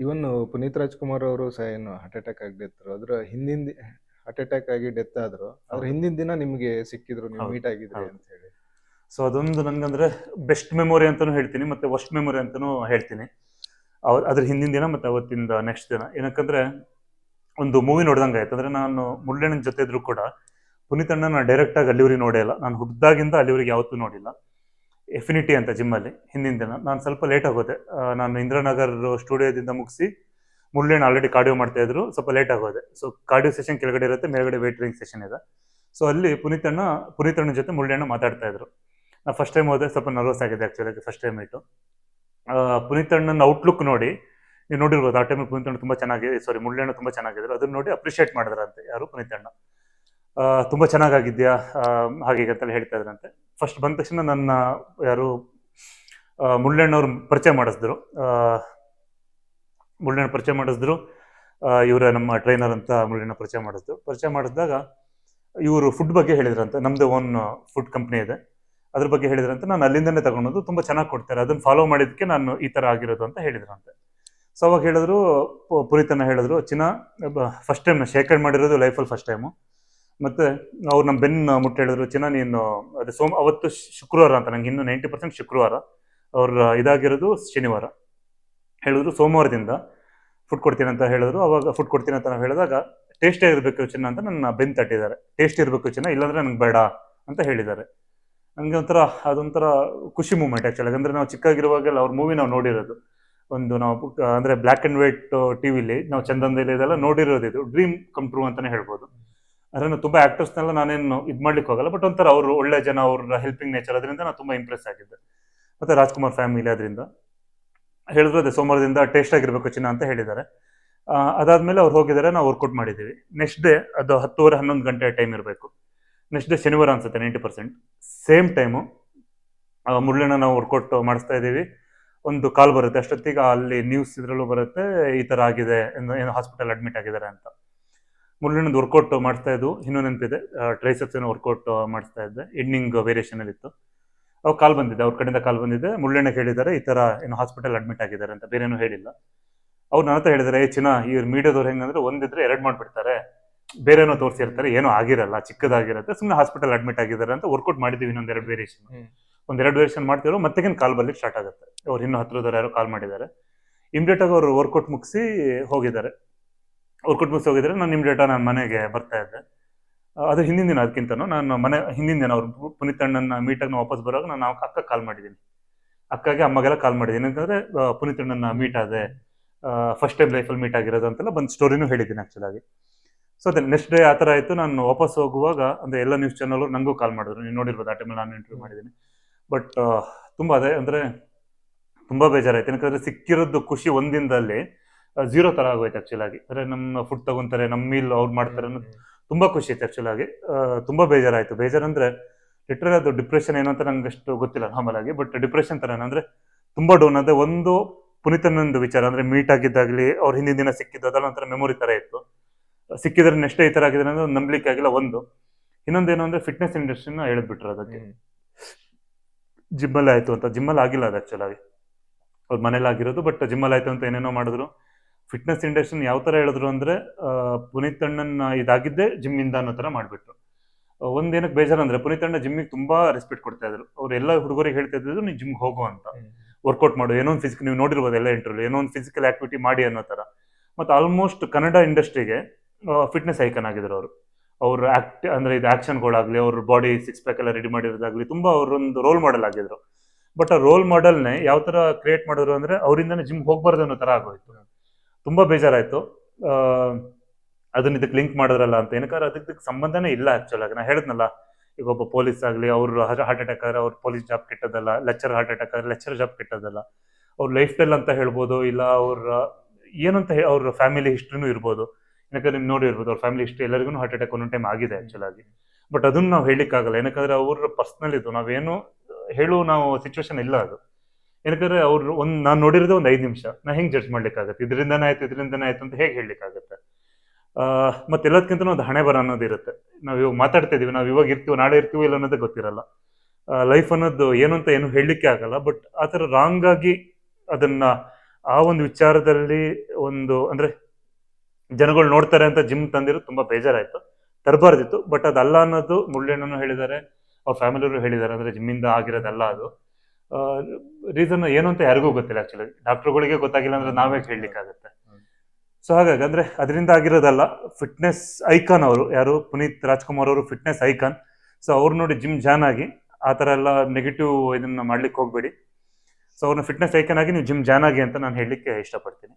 ಇವನ್ ಪುನೀತ್ ರಾಜ್ಕುಮಾರ್ ಅವರು ಸಹ ಏನು ಹಾರ್ಟ್ ಅಟ್ಯಾಕ್ ಆಗಿ ಡೆತ್ ಅದ್ರ ಹಿಂದಿನ ಹಾರ್ಟ್ ಅಟ್ಯಾಕ್ ಆಗಿ ಡೆತ್ ಆದ್ರು. ಅದ್ರ ಹಿಂದಿನ ದಿನ ನಿಮ್ಗೆ ಸಿಕ್ಕಿದ್ರು ನೀವು ಮೀಟ್ ಆಗಿದ್ರಿ ಅಂತ ಹೇಳಿ. ಸೊ ಅದೊಂದು ನನ್ಗಂದ್ರೆ ಬೆಸ್ಟ್ ಮೆಮೊರಿ ಅಂತಾನು ಹೇಳ್ತೀನಿ ಮತ್ತೆ ವರ್ಸ್ಟ್ ಮೆಮೊರಿ ಅಂತಾನು ಹೇಳ್ತೀನಿ. ಅವ್ ಅದ್ರ ಹಿಂದಿನ ದಿನ ಮತ್ತೆ ಅವತ್ತಿಂದ ನೆಕ್ಸ್ಟ್ ದಿನ. ಏನಕ್ಕಂದ್ರೆ ಒಂದು ಮೂವಿ ನೋಡ್ದಂಗೆ ಆಯ್ತು. ಅಂದ್ರೆ ನಾನು ಮುಳ್ಳಣ್ಣನ ಜೊತೆ ಇದ್ರು ಕೂಡ ಪುನೀತ್ ಅಣ್ಣನ ಡೈರೆಕ್ಟ್ ಆಗಿ ಅಲ್ಲಿವರಿಗೆ ನೋಡೇ ಇಲ್ಲ. ನಾನು ಹುಡ್ದಾಗಿಂದ ಅಲ್ಲಿವರಿಗೆ ಯಾವತ್ತೂ ನೋಡಿಲ್ಲ. ಎಫಿನಿಟಿ ಅಂತ ಜಿಮ್ಮಲ್ಲಿ ಹಿಂದಿನ ದಿನ. ನಾನು ಸ್ವಲ್ಪ ಲೇಟ್ ಆಗೋದೆ. ನಾನು ಇಂದ್ರನಗರ್ ಸ್ಟುಡಿಯೋದಿಂದ ಮುಗಿಸಿ ಮುಳ್ಳಣ್ಣ ಆಲ್ರೆಡಿ ಕಾರ್ಡಿಯೋ ಮಾಡ್ತಾ ಇದ್ರು. ಸ್ವಲ್ಪ ಲೇಟ್ ಆಗೋದೆ. ಸೊ ಕಾರ್ಡಿಯೋ ಸೆಷನ್ ಕೆಳಗಡೆ ಇರುತ್ತೆ, ಮೇಲ್ಗಡೆ ವೇಟ್ ರಿಂಗ್ ಸೆಷನ್ ಇದೆ. ಸೊ ಅಲ್ಲಿ ಪುನೀತ್ ಅಣ್ಣ, ಪುನೀತ್ ಅಣ್ಣನ ಜೊತೆ ಮುಳ್ಳಣ್ಣ ಮಾತಾಡ್ತಾ ಇದ್ರು. ನಾ ಫಸ್ಟ್ ಟೈಮ್ ಹೋದೆ, ಸ್ವಲ್ಪ ನರ್ವಸ್ ಆಗಿದೆ ಆ್ಯಕ್ಚುಲಿ ಫಸ್ಟ್ ಟೈಮ್ ಇಟ್ಟು. ಪುನೀತ್ ಅಣ್ಣನ ಔಟ್ಲುಕ್ ನೋಡಿ, ನೀವು ನೋಡಿರ್ಬೋದು, ಆ ಟೈಮಲ್ಲಿ ಅಣ್ಣ ತುಂಬಾ ಚೆನ್ನಾಗಿದೆ ಸಾರಿ ಮುಳ್ಳಣ್ಣ ತುಂಬ ಚೆನ್ನಾಗಿದ್ರು. ಅದನ್ನ ನೋಡಿ ಅಪ್ರಿಷಿಯೇಟ್ ಮಾಡಿದ್ರಂತೆ ಯಾರು ಪುನೀತ್ ಅಣ್ಣ. ತುಂಬಾ ಚೆನ್ನಾಗಿದ್ಯಾ ಹಾಗೆ ಅಂತೇಳಿ ಹೇಳ್ತಾ ಇದ್ರಂತೆ. ಫಸ್ಟ್ ಬಂದ ತಕ್ಷಣ ನನ್ನ ಯಾರು ಮುಳ್ಳಣ್ಣವ್ರು ಪರಿಚಯ ಮಾಡಿಸಿದ್ರು. ಮುಳ್ಳಣ್ಣ ಪರಿಚಯ ಮಾಡಿಸಿದ್ರು. ಇವರ ನಮ್ಮ ಟ್ರೈನರ್ ಅಂತ ಮುಳ್ಳಣ್ಣ ಪರಿಚಯ ಮಾಡಿಸಿದ್ರು. ಪರಿಚಯ ಮಾಡಿಸಿದಾಗ ಇವರು ಫುಡ್ ಬಗ್ಗೆ ಹೇಳಿದ್ರಂತೆ. ನಮ್ದು ಓನ್ ಫುಡ್ ಕಂಪ್ನಿ ಇದೆ. ಅದ್ರ ಬಗ್ಗೆ ಹೇಳಿದ್ರಂತೆ. ನಾನು ಅಲ್ಲಿಂದನೇ ತಗೊಂಡು ತುಂಬಾ ಚೆನ್ನಾಗಿ ಕೊಡ್ತಾರೆ. ಅದನ್ನ ಫಾಲೋ ಮಾಡಿದಕ್ಕೆ ನಾನು ಈ ತರ ಆಗಿರೋದು ಅಂತ ಹೇಳಿದ್ರಂತೆ. ಸೊ ಅವಾಗ ಹೇಳಿದ್ರು ಪುರಿತನ ಹೇಳಿದ್ರು, ಚಿನ್ನ ಫಸ್ಟ್ ಟೈಮ್ ಶೇಖರಣೆ ಮಾಡಿರೋದು ಲೈಫಲ್ಲಿ ಫಸ್ಟ್ ಟೈಮು ಮತ್ತೆ ಅವ್ರು ನಮ್ಮ ಬೆನ್ನ ಮುಟ್ಟ ಹೇಳಿದ್ರು, ಚಿನ್ನ ನೀನು, ಅದೇ ಸೋಮ, ಅವತ್ತು ಶುಕ್ರವಾರ ಅಂತ, ನಂಗೆ ಇನ್ನು ನೈಂಟಿ ಪರ್ಸೆಂಟ್ ಶುಕ್ರವಾರ. ಅವ್ರ ಇದಾಗಿರೋದು ಶನಿವಾರ. ಹೇಳಿದ್ರು ಸೋಮವಾರದಿಂದ ಫುಡ್ ಕೊಡ್ತೀನಿ ಅಂತ ಹೇಳಿದ್ರು. ಅವಾಗ ಫುಡ್ ಕೊಡ್ತೀನಿ ಅಂತ ನಾವು ಹೇಳಿದಾಗ ಟೇಸ್ಟೇ ಇರಬೇಕು ಚಿನ್ನ? ಅಂತ ನನ್ನ ಬೆನ್ ತಟ್ಟಿದ್ದಾರೆ. ಟೇಸ್ಟ್ ಇರಬೇಕು ಚಿನ್ನ, ಇಲ್ಲಾಂದ್ರೆ ನಂಗೆ ಬೇಡ ಅಂತ ಹೇಳಿದ್ದಾರೆ. ನಂಗೆ ಒಂಥರ, ಅದೊಂಥರ ಖುಷಿ ಮೂಮೆಂಟ್ ಆ್ಯಕ್ಚುಲಿ ಅಂದ್ರೆ ನಾವು ಚಿಕ್ಕಾಗಿರುವಾಗೆಲ್ಲ ಅವ್ರ ಮೂವಿ ನಾವು ನೋಡಿರೋದು. ಒಂದು ನಾವು, ಅಂದರೆ ಬ್ಲ್ಯಾಕ್ ಆ್ಯಂಡ್ ವೈಟ್ ಟಿವಿಲಿ ನಾವು ಚಂದನದಲ್ಲಿ ಇದೆಲ್ಲ ನೋಡಿರೋದು ಇದು ಡ್ರೀಮ್ ಕಮ್ ಅಂತಾನೆ ಹೇಳ್ಬೋದು. ಅಂದ್ರೆ ನಾನು ತುಂಬಾ ಆಕ್ಟರ್ಸ್ನೆಲ್ಲ ನಾನೇನು ಇದು ಮಾಡ್ಲಿಕ್ಕೆ ಹೋಗಲ್ಲ ಬಟ್ ಒಂಥರ ಅವರು ಒಳ್ಳೆ ಜನ ಅವ್ರ ಹೆಲ್ಪಿಂಗ್ ನೇಚರ್ ಅದರಿಂದ ನಾನು ತುಂಬಾ ಇಂಪ್ರೆಸ್ ಆಗಿದ್ದೆ. ಮತ್ತೆ ರಾಜ್ಕುಮಾರ್ ಫ್ಯಾಮಿಲಿ ಅದರಿಂದ ಹೇಳಿದ್ರು ಅದೇ ಸೋಮವಾರದಿಂದ ಟೇಸ್ಟ್ ಆಗಿರ್ಬೇಕು ಚಿನ್ನ ಅಂತ ಹೇಳಿದ್ದಾರೆ. ಅದಾದ್ಮೇಲೆ ಅವ್ರು ಹೋಗಿದ್ದಾರೆ, ನಾವು ವರ್ಕೌಟ್ ಮಾಡಿದ್ದೀವಿ. ನೆಕ್ಸ್ಟ್ ಡೇ ಅದು ಹತ್ತುವರೆ, ಹನ್ನೊಂದು ಗಂಟೆ ಟೈಮ್ ಇರಬೇಕು. ನೆಕ್ಸ್ಟ್ ಡೇ ಶನಿವಾರ ಅನ್ಸುತ್ತೆ ನೈಂಟಿ ಪರ್ಸೆಂಟ್ ಸೇಮ್ ಟೈಮು ಮುರಳಿನ ನಾವು ವರ್ಕೌಟ್ ಮಾಡಿಸ್ತಾ ಇದ್ದೀವಿ. ಒಂದು ಕಾಲ್ ಬರುತ್ತೆ, ಅಷ್ಟೊತ್ತಿಗೆ ಅಲ್ಲಿ ನ್ಯೂಸ್ ಇದರಲ್ಲೂ ಬರುತ್ತೆ, ಈ ಥರ ಆಗಿದೆ ಏನೋ ಹಾಸ್ಪಿಟಲ್ ಅಡ್ಮಿಟ್ ಆಗಿದ್ದಾರೆ ಅಂತ. ಮುರಳಿನದ್ದು ವರ್ಕೌಟ್ ಮಾಡ್ತಾ ಇದ್ದು ಇನ್ನೂ ನೆನಪಿದೆ ಟ್ರೈಸೆಪ್ಸ್ ಏನೋ ವರ್ಕೌಟ್ ಮಾಡಿಸ್ತಾ ಇದ್ದೆ. ಎಂಡಿಂಗ್ ವೇರಿಯೇಷನ್ ಅಲ್ಲಿ ಇತ್ತು. ಅವ್ರು ಕಾಲ್ ಬಂದಿದೆ ಅವ್ರ ಕಡೆಯಿಂದ ಕಾಲ್ ಬಂದಿದೆ. ಮುಳ್ಳಣ್ಣ ಹೇಳಿದ್ದಾರೆ ಈ ತರ ಏನೋ ಹಾಸ್ಪಿಟಲ್ ಅಡ್ಮಿಟ್ ಆಗಿದ್ದಾರೆ ಅಂತ ಬೇರೇನೂ ಹೇಳಿಲ್ಲ. ಅವ್ರು ನನ್ನ ಹತ್ರ ಹೇಳಿದ್ದಾರೆ ಏ ಚಿನ್ನ ಇವ್ರ ಮೀಡಿಯಾದವ್ರು ಹೆಂಗಂದ್ರೆ ಒಂದಿದ್ರೆ ಎರಡು ಮಾಡ್ಬಿಡ್ತಾರೆ. ಬೇರೆನೋ ತೋರಿಸಿರ್ತಾರೆ ಏನೋ ಆಗಿರಲ್ಲ ಚಿಕ್ಕದಾಗಿರುತ್ತೆ ಸುಮ್ಮನೆ ಹಾಸ್ಪಿಟಲ್ ಅಡ್ಮಿಟ್ ಆಗಿದ್ದಾರೆ ಅಂತ ವರ್ಕೌಟ್ ಮಾಡಿದೀವಿ ಇನ್ನೊಂದು ಎರಡು ವೇರಿಯೇಷನ್ ಒಂದೆರಡು ಒಂದ್ ಎರಡು ವೇರಿಯೇಷನ್ ಮಾಡ್ತಿರೋ ಮತ್ತೆ ಕಾಲ್ ಬರ್ಲಿಕ್ಕೆ ಸ್ಟಾರ್ಟ್ ಆಗುತ್ತೆ. ಅವ್ರು ಇನ್ನೂ ಹತ್ರದವ್ರು ಯಾರೋ ಕಾಲ್ ಮಾಡಿದ್ದಾರೆ. ಇಮಿಡಿಯೇಟ್ ಆಗಿ ಅವರು ವರ್ಕೌಟ್ ಮುಗಿಸಿ ಹೋಗಿದ್ದಾರೆ. ವರ್ಕೌಟ್ ಮುಗಿಸಿ ಹೋಗಿದ್ರೆ ನಾನು ನಿಮ್ಮ ಡೇಟಾ ನಾನು ಮನೆಗೆ ಬರ್ತಾ ಇದ್ದೆ. ಅದು ಹಿಂದಿನ ದಿನ ಅದಕ್ಕಿಂತನೂ ನಾನು ಮನೆ, ಹಿಂದಿನ ದಿನ ಅವ್ರು ಪುನೀತ್ ಅಣ್ಣನ ಮೀಟಾಗಿ ವಾಪಸ್ ಬರುವಾಗ ನಾನು ಅಕ್ಕ ಕಾಲ್ ಮಾಡಿದ್ದೀನಿ ಅಕ್ಕಗೆ ಅಮ್ಮಗೆಲ್ಲ ಕಾಲ್ ಮಾಡಿದ್ದೀನಿ ಯಾಕಂದರೆ ಪುನೀತ್ ಅಣ್ಣನ ಮೀಟ್ ಆದೆ. ಫಸ್ಟ್ ಟೈಮ್ ಲೈಫಲ್ಲಿ ಮೀಟ್ ಆಗಿರೋದು ಅಂತೆಲ್ಲ ಬಂದು ಸ್ಟೋರಿನೂ ಹೇಳಿದ್ದೀನಿ ಆ್ಯಕ್ಚುಲಾಗಿ ಸೊ ಅದೇ ನೆಕ್ಸ್ಟ್ ಡೇ ಆ ಥರ ಆಯಿತು. ನಾನು ವಾಪಸ್ ಹೋಗುವಾಗ, ಅಂದರೆ ಎಲ್ಲ ನ್ಯೂಸ್ ಚಾನಲ್ ನನಗೂ ಕಾಲ್ ಮಾಡಿದ್ರು. ನೀವು ನೋಡಿರ್ಬೋದು ಆ ಟೈಮಲ್ಲಿ ನಾನು ಇಂಟರ್ವ್ಯೂ ಮಾಡಿದ್ದೀನಿ ಬಟ್ ತುಂಬ ಅದೇ, ಅಂದರೆ ತುಂಬ ಬೇಜಾರಾಯ್ತು. ಯಾಕಂದರೆ ಸಿಕ್ಕಿರೋದು ಖುಷಿ ಒಂದಿನದಲ್ಲಿ ಝೀರೋ ತರ ಆಗೋಯ್ತು ಆಕ್ಚುಲ್ ಆಗಿ. ಅಂದರೆ ನಮ್ಮ ಫುಡ್ ತಗೊಂತಾರೆ ನಮ್ಮ ಮೀಲ್ ಅವ್ರು ಮಾಡ್ತಾರೆ ಅನ್ನೋದು ತುಂಬಾ ಖುಷಿ ಆಯ್ತು ಆಕ್ಚುಲ್ ಆಗಿ. ತುಂಬಾ ಬೇಜಾರಾಯ್ತು. ಬೇಜಾರಂದ್ರೆ ಲಿಟ್ರಲ್ ಅದು ಡಿಪ್ರೆಷನ್ ಏನು ಅಂತ ನಂಗೆ ಅಷ್ಟು ಗೊತ್ತಿಲ್ಲ ನಾರ್ಮಲ್ ಆಗಿ ಬಟ್ ಡಿಪ್ರೆಷನ್ ತರ ಏನಂದ್ರೆ ತುಂಬಾ ಡೌನ್ ಅದೇ ಒಂದು ಪುನೀತನೊಂದು ವಿಚಾರ. ಅಂದ್ರೆ ಮೀಟ್ ಆಗಿದ್ದಾಗ್ಲಿ ಅವ್ರ ಹಿಂದಿನ ದಿನ ಸಿಕ್ಕಿದ್ದು ಅದೆಲ್ಲ ಒಂಥರ ಮೆಮೊರಿ ತರ ಇತ್ತು. ಸಿಕ್ಕಿದ್ರೆ ನೆಕ್ಸ್ಟ್ ಈ ತರ ಆಗಿದೆ ಅಂದ್ರೆ ನಂಬಲಿಕ್ಕೆ ಆಗಿಲ್ಲ ಒಂದು. ಇನ್ನೊಂದೇನು ಅಂದ್ರೆ ಫಿಟ್ನೆಸ್ ಇಂಡಸ್ಟ್ರಿನ ಹೇಳಿದ್ಬಿಟ್ರು ಅದಕ್ಕೆ. ಜಿಮ್ಮಲ್ಲಿ ಆಯ್ತು ಅಂತ. ಜಿಮ್ಮಲ್ಲಿ ಆಗಿಲ್ಲ ಅದು ಆಕ್ಚುಲ್ ಆಗಿ. ಅವ್ರ ಮನೇಲಿ ಆಗಿರೋದು ಬಟ್ ಜಿಮ್ಮಲ್ಲಿ ಆಯ್ತು ಅಂತ ಏನೇನೋ ಮಾಡಿದ್ರು. ಫಿಟ್ನೆಸ್ ಇಂಡಸ್ಟ್ರಿನ ಯಾವ ತರ ಹೇಳಿದ್ರು ಅಂದ್ರೆ ಪುನೀತ್ ಅಣ್ಣನ್ ಇದಾಗಿದ್ದೆ ಜಿಮ್ ಇಂದ ಅನ್ನೋ ತರ ಮಾಡ್ಬಿಟ್ರು. ಒಂದೇನಕ್ಕೆ ಒಂದ್ ಏನಕ್ಕೆ ಬೇಜಾರು ಅಂದ್ರೆ ಪುನೀತ್ ಅಣ್ಣ ಜಿಮ್ಮಿಗೆ ತುಂಬಾ ರೆಸ್ಪೆಕ್ಟ್ ಕೊಡ್ತಾ ಇದ್ರು. ಅವ್ರು ಎಲ್ಲ ಹುಡುಗರಿಗೆ ಹೇಳ್ತಾ ಇದ್ರು ನೀವು ಜಿಮ್ಗೆ ಹೋಗು ಅಂತ. ವರ್ಕೌಟ್ ಮಾಡು. ಏನೋ ಒಂದು ಫಿಸಿಕ್ ನೀವು ನೋಡಿರ್ಬೋದು ಎಲ್ಲ ಇಂಟರ್ವ್ಯೂ ಏನೋ ಒಂದು ಫಿಸಿಕಲ್ ಆಕ್ಟಿವಿಟಿ ಮಾಡಿ ಅನ್ನೋ ತರ. ಮತ್ತೆ ಆಲ್ಮೋಸ್ಟ್ ಕನ್ನಡ ಇಂಡಸ್ಟ್ರಿಗೆ ಫಿಟ್ನೆಸ್ ಐಕನ್ ಆಗಿದ್ರು ಅವರು. ಅವ್ರ ಆಕ್ಟ್ ಅಂದ್ರೆ ಇದು ಆಕ್ಷನ್ಗಳಾಗ್ಲಿ ಅವ್ರ ಬಾಡಿ ಸಿಕ್ಸ್ ಪ್ಯಾಕ್ ಎಲ್ಲ ರೆಡಿ ಮಾಡಿರೋದಾಗ್ಲಿ ತುಂಬಾ ಅವರೊಂದು ರೋಲ್ ಮಾಡೆಲ್ ಆಗಿದ್ರು. ಬಟ್ ಆ ರೋಲ್ ಮಾಡೆಲ್ನೇ ಯಾವ ತರ ಕ್ರಿಯೇಟ್ ಮಾಡಿದ್ರು ಅಂದ್ರೆ ಅವರಿಂದನೇ ಜಿಮ್ ಹೋಗ್ಬಾರ್ದು ಅನ್ನೋ ತರ ಆಗೋಯ್ತು. ತುಂಬಾ ಬೇಜಾರಾಯ್ತು. ಅದನ್ನ ಇದಕ್ಕೆ ಲಿಂಕ್ ಮಾಡಿದ್ರಲ್ಲ ಅಂತ. ಏನಕ್ಕಾದ್ರೆ ಅದಕ್ಕೆ ಸಂಬಂಧನೇ ಇಲ್ಲ ಆ್ಯಕ್ಚುಲ್ ಆಗಿ. ನಾನು ಹೇಳಿದ್ನಲ್ಲ, ಈಗ ಒಬ್ಬ ಪೊಲೀಸ್ ಆಗಲಿ, ಅವ್ರ ಹಾರ್ಟ್ ಅಟ್ಯಾಕ್ ಆದ್ರೆ ಅವ್ರು ಪೊಲೀಸ್ ಜಾಬ್ ಕೆಟ್ಟದಲ್ಲ ಲೆಕ್ಚರ್ ಹಾರ್ಟ್ ಅಟ್ಯಾಕ್ ಆದ್ರೆ ಲೆಕ್ಚರ್ ಜಾಬ್ ಕೆಟ್ಟದಲ್ಲ ಅವ್ರ ಲೈಫ್ ಸ್ಟೈಲ್ ಅಂತ ಹೇಳ್ಬೋದು, ಇಲ್ಲ ಅವ್ರ, ಏನಂತ ಹೇಳಿ ಅವ್ರ ಫ್ಯಾಮಿಲಿ ಹಿಸ್ಟ್ರಿನೂ ಇರ್ಬೋದು. ಯಾಕಂದ್ರೆ ನೀವು ನೋಡಿರ್ಬೋದು ಅವ್ರ ಫ್ಯಾಮಿಲಿ ಹಿಸ್ಟ್ರಿ ಎಲ್ಲರಿಗೂ ಹಾರ್ಟ್ ಅಟ್ಯಾಕ್ ಒಂದೊಂದು ಟೈಮ್ ಆಗಿದೆ ಆಕ್ಚುಲ್ ಆಗಿ. ಬಟ್ ಅದನ್ನ ನಾವು ಹೇಳಲಿಕ್ಕಾಗಲ್ಲ. ಏನಕ್ಕಂದ್ರೆ ಅವ್ರ ಪರ್ಸ್ನಲ್ ಇದು. ನಾವೇನು ಹೇಳು ನಾವು ಸಿಚುವೇಶನ್ ಇಲ್ಲ ಅದು. ಏನಕ್ಕಂದ್ರೆ ಅವ್ರು ಒಂದ್, ನಾನು ನೋಡಿರೋದು ಒಂದು ಐದು ನಿಮಿಷ. ನಾ ಹೆಂಗ್ ಜಡ್ಜ್ ಮಾಡ್ಲಿಕ್ಕಾಗತ್ತೆ? ಇದರಿಂದನೇ ಆಯ್ತು ಇದರಿಂದನೇ ಆಯ್ತು ಅಂತ ಹೇಗೆ ಮತ್ತೆ ಎಲ್ಲದಕ್ಕಿಂತ ಒಂದು ಹಣೆ ಬರ ಅನ್ನೋದು ಇರುತ್ತೆ. ನಾವು ಇವಾಗ ಮಾತಾಡ್ತಾ ಇದೀವಿ, ನಾವು ಇವಾಗ ಇರ್ತೀವಿ, ನಾಳೆ ಇರ್ತೀವಿ ಇಲ್ಲ ಅನ್ನೋದೇ ಗೊತ್ತಿರಲ್ಲ. ಲೈಫ್ ಅನ್ನೋದು ಏನು ಅಂತ ಏನು ಹೇಳಲಿಕ್ಕೆ ಆಗಲ್ಲ ಬಟ್ ಆ ಥರ ರಾಂಗ್ ಆಗಿ ಅದನ್ನ ಆ ಒಂದು ವಿಚಾರದಲ್ಲಿ ಒಂದು, ಅಂದ್ರೆ ಜನಗಳು ನೋಡ್ತಾರೆ ಅಂತ ಜಿಮ್ ತಂದಿರೋ ತುಂಬಾ ಬೇಜಾರಾಯ್ತು. ತರಬಾರ್ದಿತ್ತು ಬಟ್ ಅದಲ್ಲ ಅನ್ನೋದು ಮುಳ್ಳೆಣ್ಣನು ಹೇಳಿದ್ದಾರೆ, ಅವ್ರ ಫ್ಯಾಮಿಲಿಯವರು ಹೇಳಿದ್ದಾರೆ, ಅಂದ್ರೆ ಜಿಮ್ಮಿಂದ ಆಗಿರೋದಲ್ಲ ಅದು. ರೀಸನ್ ಏನು ಅಂತ ಯಾರಿಗೂ ಗೊತ್ತಿಲ್ಲ ಆಕ್ಚುಲಿ ಡಾಕ್ಟರ್ಗಳಿಗೆ ಗೊತ್ತಾಗಿಲ್ಲ ಅಂದ್ರೆ ನಾವೇ ಹೇಳಲಿಕ್ಕಾಗತ್ತೆ ಸೊ ಹಾಗಾಗಿ ಅಂದ್ರೆ ಅದರಿಂದ ಆಗಿರೋದಲ್ಲ ಫಿಟ್ನೆಸ್ ಐಕಾನ್ ಅವರು, ಯಾರು? ಪುನೀತ್ ರಾಜ್ಕುಮಾರ್ ಅವರು ಫಿಟ್ನೆಸ್ ಐಕಾನ್ ಸೊ ಅವ್ರು ನೋಡಿ ಜಿಮ್ ಜಾನ್ ಆಗಿ, ಆ ಥರ ಎಲ್ಲ ನೆಗೆಟಿವ್ ಇದನ್ನ ಮಾಡ್ಲಿಕ್ಕೆ ಹೋಗ್ಬೇಡಿ. ಸೊ ಅವ್ರನ್ನ ಫಿಟ್ನೆಸ್ ಐಕಾನ್ ಆಗಿ ನೀವು ಜಿಮ್ ಜಾನ್ ಆಗಿ ಅಂತ ನಾನು ಹೇಳಲಿಕ್ಕೆ ಇಷ್ಟಪಡ್ತೀನಿ.